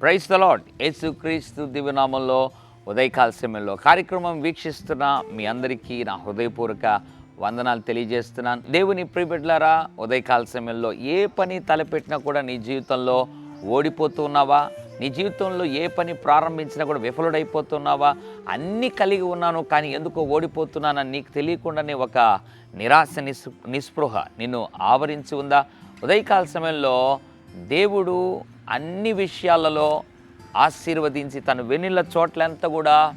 Price the lord యేసుక్రీస్తు దివ్యనామంలో ఉదయకాల సమయంలో కార్యక్రమం వీక్షిస్తున్న మీ అందరికీ నా హృదయపూర్వక వందనాలు తెలియజేస్తున్నాను. దేవుని ప్రియబిడ్లారా ఉదయకాల సమయంలో ఏ పని తలపెట్టినా కూడా నీ జీవితంలో ఓడిపోతున్నావా నీ జీవితంలో ఏ పని ప్రారంభించినా కూడా విఫలుడైపోతున్నావా? అన్నీ కలిగి ఉన్నాను కానీ ఎందుకో ఓడిపోతున్నానని నీకు తెలియకుండానే ఒక నిరాశ నిస్ నిస్పృహ నిన్ను ఆవరించి ఉందా? ఉదయకాల సమయంలో దేవుడు అన్ని విషయాలలో ఆశీర్వదించి తను వెన్నెల చోట్లంతా కూడా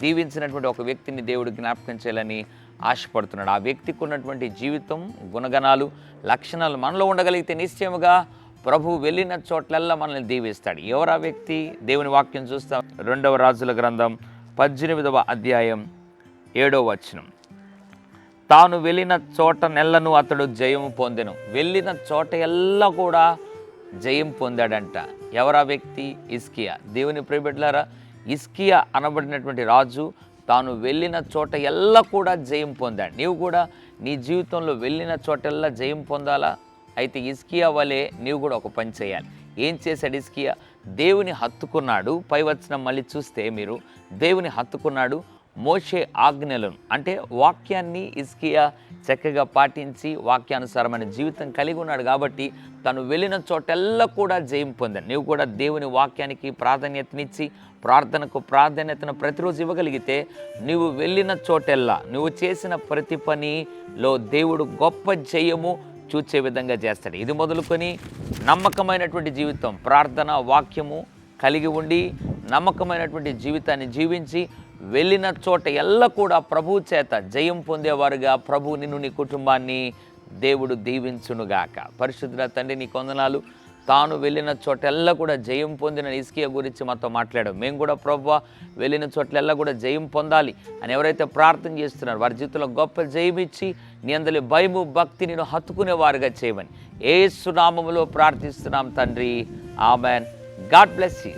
దీవించినటువంటి ఒక వ్యక్తిని దేవుడు జ్ఞాపకం చేయాలని ఆశపడుతున్నాడు. ఆ వ్యక్తికి ఉన్నటువంటి జీవితం గుణగణాలు లక్షణాలు మనలో ఉండగలిగితే నిశ్చయముగా ప్రభు వెళ్ళిన చోట్లల్లా మనల్ని దీవిస్తాడు. ఎవరా వ్యక్తి? దేవుని వాక్యం చూస్తాం. రెండవ రాజుల గ్రంథం పద్దెనిమిదవ అధ్యాయం ఏడవ వచనం. తాను వెళ్ళిన చోట నెల్లను అతడు జయము పొందెను. వెళ్ళిన చోట ఎల్లా కూడా జయం పొందాడంట. ఎవరా వ్యక్తి? ఇస్కియా దేవుని ప్రియబిడ్లారా ఇస్కియా అనబడినటువంటి రాజు తాను వెళ్ళిన చోట ఎల్లా కూడా జయం పొందాడు. నీవు కూడా నీ జీవితంలో వెళ్ళిన చోటెల్లా జయం పొందాలా? అయితే ఇస్కియా వలె నీవు కూడా ఒక పని చేయాలి. ఏం చేశాడు ఇస్కియా దేవుని హత్తుకున్నాడు. పై వచ్చిన మళ్ళీ చూస్తే మీరు దేవుని హత్తుకున్నాడు. మోషే ఆజ్ఞలను అంటే వాక్యాన్ని ఇస్కియా చక్కగా పాటించి వాక్యానుసారమైన జీవితం కలిగి ఉన్నాడు కాబట్టి తను వెళ్ళిన చోటెల్లా కూడా జయం పొందాడు. నీవు కూడా దేవుని వాక్యానికి ప్రాధాన్యతనిచ్చి ప్రార్థనకు ప్రాధాన్యతను ప్రతిరోజు ఇవ్వగలిగితే నీవు వెళ్ళిన చోటెల్లా నువ్వు చేసిన ప్రతి పనిలో దేవుడు గొప్ప జయము చూచే విధంగా చేస్తాడు. ఇది మొదలుకొని నమ్మకమైనటువంటి జీవితం ప్రార్థన వాక్యము కలిగి ఉండి నమ్మకమైనటువంటి జీవితాన్ని జీవించి వెళ్ళిన చోట ఎల్ల కూడా ప్రభు చేత జయం పొందేవారుగా ప్రభు నిన్ను నీ కుటుంబాన్ని దేవుడు దీవించునుగాక. పరిశుద్ధ తండ్రి నీ కొందనాలు తాను వెళ్ళిన చోటెల్లా కూడా జయం పొందిన ఇస్కియా గురించి మాతో మాట్లాడాం మేము కూడా ప్రభు వెళ్ళిన చోట్లెల్లా కూడా జయం పొందాలి అని ఎవరైతే ప్రార్థన చేస్తున్నారో వారి జీవితంలో గొప్ప జయం ఇచ్చి నీ అందరి భయము భక్తి నేను హత్తుకునేవారుగా చేయమని. ఏ సునామములో ప్రార్థిస్తున్నాం తండ్రి. ఆమెన్. God bless you.